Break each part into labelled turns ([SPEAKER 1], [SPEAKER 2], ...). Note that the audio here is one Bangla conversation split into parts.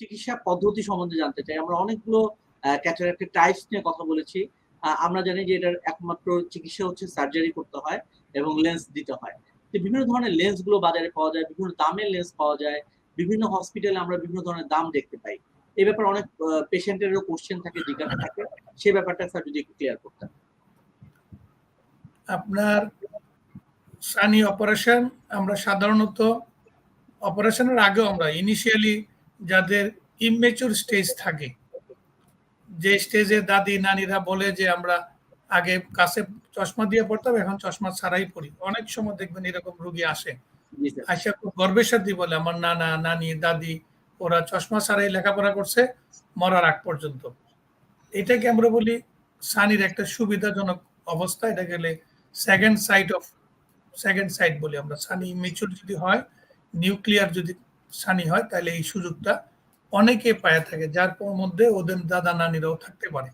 [SPEAKER 1] চিকিৎসা পদ্ধতি সম্বন্ধে জানতে চাই। আমরা অনেকগুলো ক্যাটারাক্টের টাইপস নিয়ে কথা বলেছি। আমরা জানি যে এটার একমাত্র চিকিৎসা হচ্ছে সার্জারি করতে হয় এবং লেন্স দিতে হয়। তো বিভিন্ন ধরনের লেন্সগুলো বাজারে পাওয়া যায়, বিভিন্ন দামের লেন্স পাওয়া যায়, বিভিন্ন হসপিটালে আমরা বিভিন্ন ধরনের দাম দেখতে পাই। এই ব্যাপারে অনেক পেশেন্টেরও কোশ্চেন থাকে, জিজ্ঞাসা থাকে। সেই ব্যাপারটা স্যার যদি একটু ক্লিয়ার করতেন।
[SPEAKER 2] আপনার সানি অপারেশন আমরা সাধারণত অপারেশনের আগেও আমরা ইনিশিয়ালি যাদের ইমেচুর স্টেজ থাকে। যে স্টেজে দাদি নানিরা বলে যে আমরা আগে কাছে চশমা দিয়ে পড়তাম এখন চশমা ছাড়াই পড়ি। অনেক সময় দেখবেন এরকম রুগী আসে। আইসা খুব গর্বের সাথে বলে আমার নানা নানি দাদি ওরা চশমা ছাড়াই লেখাপড়া করছে মরার আগ পর্যন্ত। এটাকে আমরা বলি সানির একটা সুবিধাজনক অবস্থা। এটা গেলে second side of second side বলি আমরা। সানি মেচুর যদি হয় নিউক্লিয়ার যদি সানি হয় তাহলে এই সুযোগটা অনেকে পায়ে থাকে যার মধ্যে ওদের দাদা নানিরাও থাকতে পারে।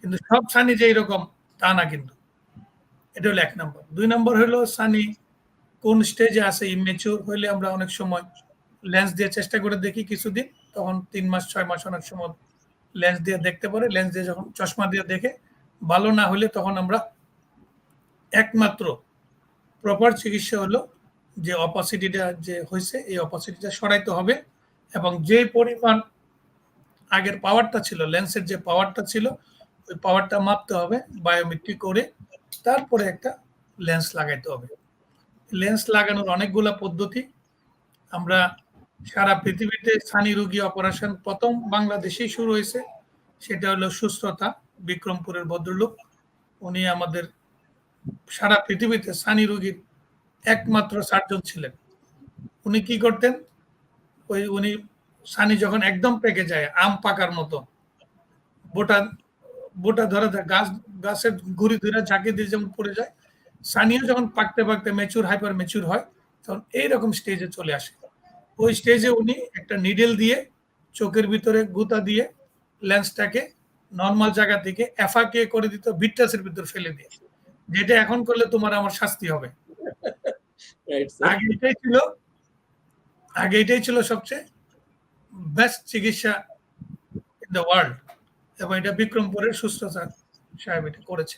[SPEAKER 2] কিন্তু সব সানি যে এরকম তা না কিন্তু। এটা হলো এক নম্বর। দুই নম্বর হলো সানি কোন স্টেজে আছে ইমেচুর হইলে আমরা অনেক সময় লেন্স দিয়ে চেষ্টা করে দেখি কিছুদিন তখন তিন মাস ছয় মাস অনেক সময় লেন্স দিয়ে দেখতে পারে। লেন্স দিয়ে যখন চশমা দিয়ে দেখে ভালো না হলে তখন আমরা একমাত্র প্রপার চিকিৎসা হলো যে অপাসিটিটা যে হয়েছে, এই অপাসিটিটা সরাইতে হবে এবং যে পরিমাণ আগের পাওয়ারটা ছিল লেন্সের যে পাওয়ারটা ছিল, ওই পাওয়ারটা মাপতে হবে বায়োমেট্রিক করে তারপরে একটা লেন্স লাগাইতে হবে। লেন্স লাগানোর অনেকগুলা পদ্ধতি, আমরা সারা পৃথিবীতে সানি রোগী অপারেশন প্রথম বাংলাদেশেই শুরু হয়েছে, সেটা হলো সুস্থতা বিক্রমপুরের ভদ্রলোক, উনি আমাদের সারা পৃথিবীতে সানি রোগীর একমাত্র সার্জন ছিলেন। উনি কি করতেন? ওই উনি সানি যখন একদম পেকে যায়, আম পাকার মতো, বোটা বোটা ধরে গাছ, গাছের ঘুরি ধরে ঝাঁকি দিয়ে যেমন পড়ে যায়, সানিও যখন পাকতে পাকতে মেচুর হাইপার মেচুর হয়, তখন এইরকম স্টেজে চলে আসে। ওই স্টেজে উনি একটা নিডেল দিয়ে, চোখের ভিতরে গুতা দিয়ে লেন্সটাকে নর্মাল জায়গা থেকে এফাকে করে দিত, ভিট্টাসের ভিতর ফেলে দিয়ে। যেটা এখন করলে তোমার আমার শাস্তি হবে। আগে এটাই ছিল, আগে এটাই ছিল সবচেয়ে বেস্ট চিকিৎসা ইন দ্য ওয়ার্ল্ড এবং এটা বিক্রমপুরের সুস্থতা সাহেব এটা করেছে।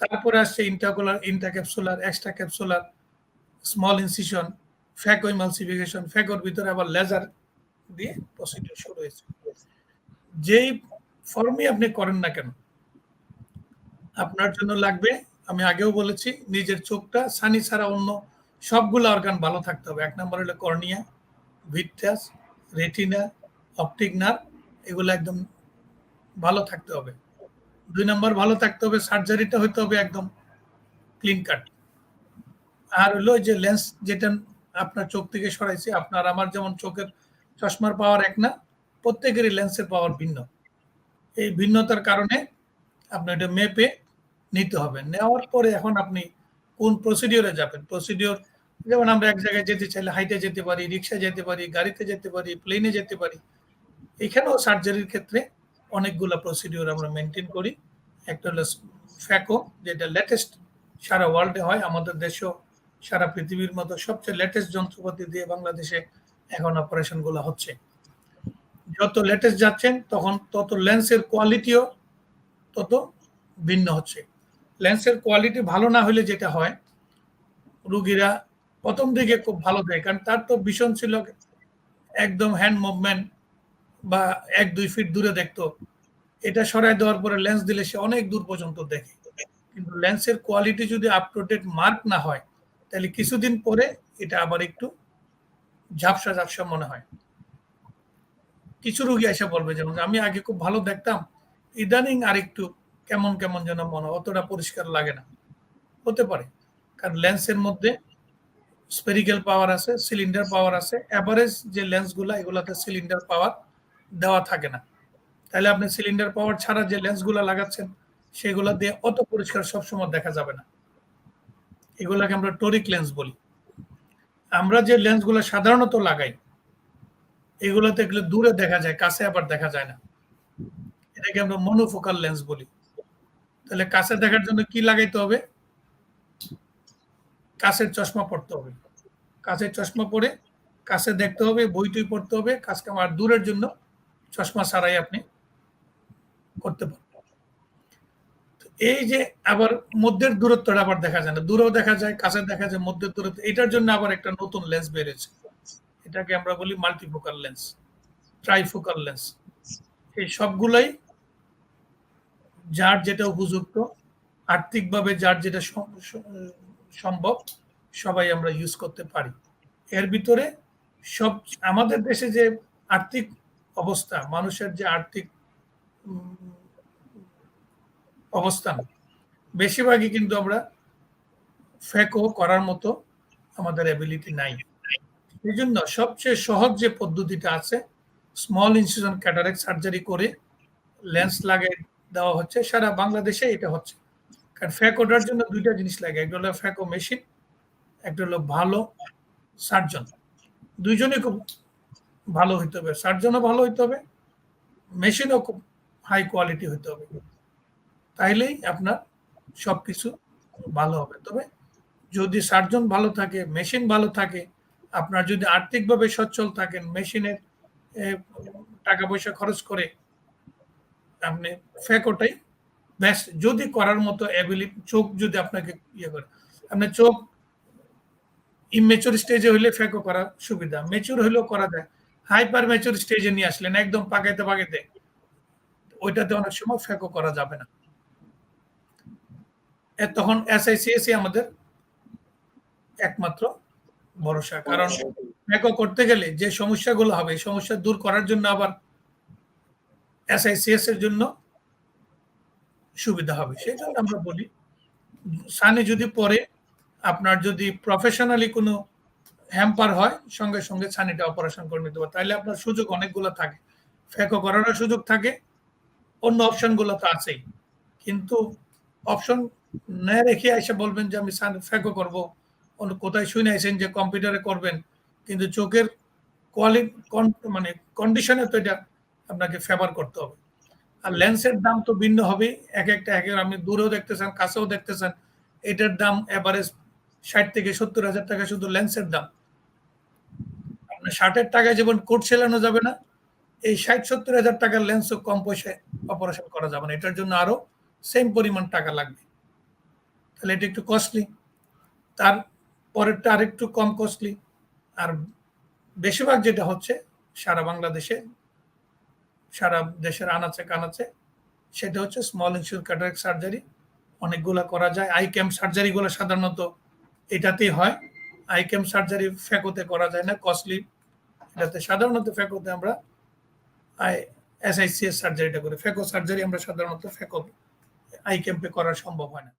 [SPEAKER 2] তারপরে আসছে intraocular intracapsular extra capsular small incision phaco emulsification ফ্যাকোর ভিতরে আবার লেজার দিয়ে প্রসিডিউর শুরু হয়েছে। যেই ফর্মই আপনি করেন না কেন, আপনার জন্য লাগবে, আমি আগেও বলেছি, নিজের চোখটা সানি ছাড়া অন্য সবগুলো অর্গান ভালো থাকতে হবে। এক নম্বর হলো cornea, vitreous, retina, optic nerve, এগুলো একদম ভালো থাকতে হবে। দুই নম্বর ভালো থাকতে হবে, সার্জারিটা হইতে হবে একদম ক্লিন কাট আর হলো যে লেন্স যেটা আপনার চোখ থেকে সরাইছে, আপনার আমার যেমন চোখের চশমার পাওয়ার এক না, প্রত্যেকেরই লেন্সের পাওয়ার ভিন্ন। এই ভিন্নতার কারণে আপনি এটা মেপে নিতে হবে। নেওয়ার পরে এখন আপনি কোন প্রসিডিওরে যাবেন? প্রসিডিওর যেমন আমরা এক জায়গায় যেতে চাইলে হাইটে যেতে পারি রিক্সা যেতে পারি, গাড়িতে যেতে পারি প্লেনে যেতে পারি, এখানেও সার্জারির ক্ষেত্রে অনেকগুলো প্রসিডিওর আমরা মেনটেন করি। একটা হলো ফ্যাকো যেটা লেটেস্ট সারা ওয়ার্ল্ডে হয়, আমাদের দেশেও সারা পৃথিবীর মতো সবচেয়ে লেটেস্ট যন্ত্রপাতি দিয়ে বাংলাদেশে এখন অপারেশনগুলো হচ্ছে। যত লেটেস্ট যাচ্ছেন, তখন তত লেন্সের কোয়ালিটিও তত ভিন্ন হচ্ছে। লেন্সের কোয়ালিটি ভালো না হলে যেটা হয়, রুগীরা প্রথম দিকে খুব ভালো দেয়। কারণ তার তো ভীষণ ছিল একদম হ্যান্ড মুভমেন্ট বা এক দুই ফিট দূরে দেখতো। এটা সরাই দেওয়ার পরে লেন্স দিলে সে অনেক দূর পর্যন্ত দেখে। কিন্তু লেন্সের কোয়ালিটি যদি আপ টু ডেট মার্ক না হয়, তাহলে কিছুদিন পরে এটা আবার একটু ঝাপসা ঝাপসা মনে হয়। কিছু রুগী এসে বলবে যেমন আমি আগে খুব ভালো দেখতাম। ইদানিং আর একটু কেমন কেমন যেন মনে অতটা পরিষ্কার লাগে না। হতে পারে। কারণ লেন্সের মধ্যে স্পেরিক্যাল পাওয়ার আছে, সিলিন্ডার পাওয়ার আছে অ্যাভারেজ যে লেন্সগুলো, এগুলাতে সিলিন্ডার পাওয়ার দেওয়া থাকে না। তাহলে আপনি সিলিন্ডার পাওয়ার ছাড়া যে লেন্সগুলো লাগাচ্ছেন, সেগুলো দিয়ে অত পরিষ্কার সবসময় দেখা যাবে না। এগুলাকে আমরা টোরিক লেন্স বলি। আমরা যে লেন্সগুলো সাধারণত লাগাই, এগুলোতে এগুলো দূরে দেখা যায়, কাছে আবার দেখা যায় না। এটাকে আমরা মনোফোকাল লেন্স বলি। তাহলে কাছে দেখার জন্য কি লাগাইতে হবে? কাছের চশমা পড়তে হবে। কাছের চশমা পরে কাছে দেখতে হবে বই টই পড়তে হবে কাজ কাম আর দূরের জন্য চশমা ছাড়াই আপনি করতে পারবেন। এই যে আবার মধ্যের দূরত্বটা আবার দেখা যায় না, দূরেও দেখা যায় কাছে দেখা যায়, মধ্যের দূরত্ব, এটার জন্য আবার একটা নতুন লেন্স বেরিয়েছে এটাকে আমরা বলি মাল্টিফোকাল লেন্স ট্রাইফোকাল লেন্স এই সবগুলাই যার যেটা উপযুক্ত, আর্থিকভাবে যার যেটা সম্ভব, সবাই আমরা ইউজ করতে পারি। এর ভিতরে সব, আমাদের দেশে যে আর্থিক অবস্থা, মানুষের যে আর্থিক অবস্থান, বেশিরভাগই কিন্তু আমরা ফেকও করার মতো আমাদের এবিলিটি নাই। এই জন্য সবচেয়ে সহজ যে পদ্ধতিটা আছে স্মল ইনসিশন ক্যাটারেক্ট সার্জারি করে লেন্স লাগিয়ে দেওয়া হচ্ছে, সারা বাংলাদেশে এটা হচ্ছে। কারণ ফ্যাক ওঠার জন্য দুইটা জিনিস লাগে, একটা হলো ফ্যাকো মেশিন একটা হলো ভালো সার্জন দুইজনই খুব ভালো হইতে হবে। সার্জনও ভালো হইতে হবে মেশিনও খুব হাই কোয়ালিটি হইতে হবে। তাইলেই আপনার সব কিছু ভালো হবে। তবে যদি সার্জন ভালো থাকে মেশিন ভালো থাকে, আপনার যদি আর্থিকভাবে সচ্ছল থাকেন মেশিনের টাকা পয়সা খরচ করে আপনি ফেকোটাই ব্যাস যদি করার মতো অ্যাবিলিটি চোখ যদি আপনাকে ইয়ে করে আপনার চোখ ইমেচুর স্টেজে হইলে ফেকো করা সুবিধা মেচুর হইলেও করা যায়। হাইপার মেচুর স্টেজে নিয়ে আসলেন একদম পাকাইতে পাকাইতে ওইটাতে অনেক সময় ফেকো করা যাবে না। তখন এসআইসিএসি আমাদের একমাত্র ভরসা কারণ ফেকো করতে গেলে যে সমস্যাগুলো হবে সমস্যা দূর করার জন্য আবার এসআইসিএস এর জন্য সুবিধা হবে। সেই জন্য আমরা বলি, সানে যদি পরে আপনার যদি প্রফেশনালি কোনো হ্যাম্পার হয়, সঙ্গে সঙ্গে ছানিটা অপারেশন করে নিতে পারে। তাহলে আপনার সুযোগ অনেকগুলো থাকে। ফেকো করারও সুযোগ থাকে। অন্য অপশনগুলো তো আছেই। কিন্তু অপশন না রেখে এসে বলবেন যে, আমি সান ফেকো করব। অন্য কোথায় শুনে আইছেন যে কম্পিউটারে করবেন। কিন্তু চোখের কোয়ালিটি মানে কন্ডিশনে তো এটা আপনাকে ফেভার করতে হবে। আর লেন্সের দাম তো ভিন্ন হবে এক একটা এক আপনি দূরেও দেখতেছেন, কাছেও দেখতেছেন, এটার দাম এভারেজ ষাট থেকে সত্তর হাজার টাকা শুধু লেন্সের দাম। আপনার ষাটের টাকায় যেমন কোট সেলানো যাবে না, এই ষাট সত্তর হাজার টাকার লেন্সও কম পয়সায় অপারেশন করা যাবে না। এটার জন্য আরও সেম পরিমাণ টাকা লাগবে। তাহলে এটা একটু কস্টলি তার পরেরটা আরেকটু কম কস্টলি আর বেশিরভাগ যেটা হচ্ছে, সারা বাংলাদেশে সারা দেশের আনাচে কানাচে, সেটা হচ্ছে স্মল ইনসিউর ক্যাটারেক্ট সার্জারি অনেকগুলো করা যায়। আই ক্যাম্প সার্জারিগুলো সাধারণত এটাতেই হয়। আই ক্যাম্প সার্জারি ফেকোতে করা যায় না কস্টলি এটাতে সাধারণত ফেকোতে আমরা আই এসআইসিএস সার্জারিটা করি। ফেকো সার্জারি আমরা সাধারণত ফেকো আই ক্যাম্পে করা সম্ভব হয় না।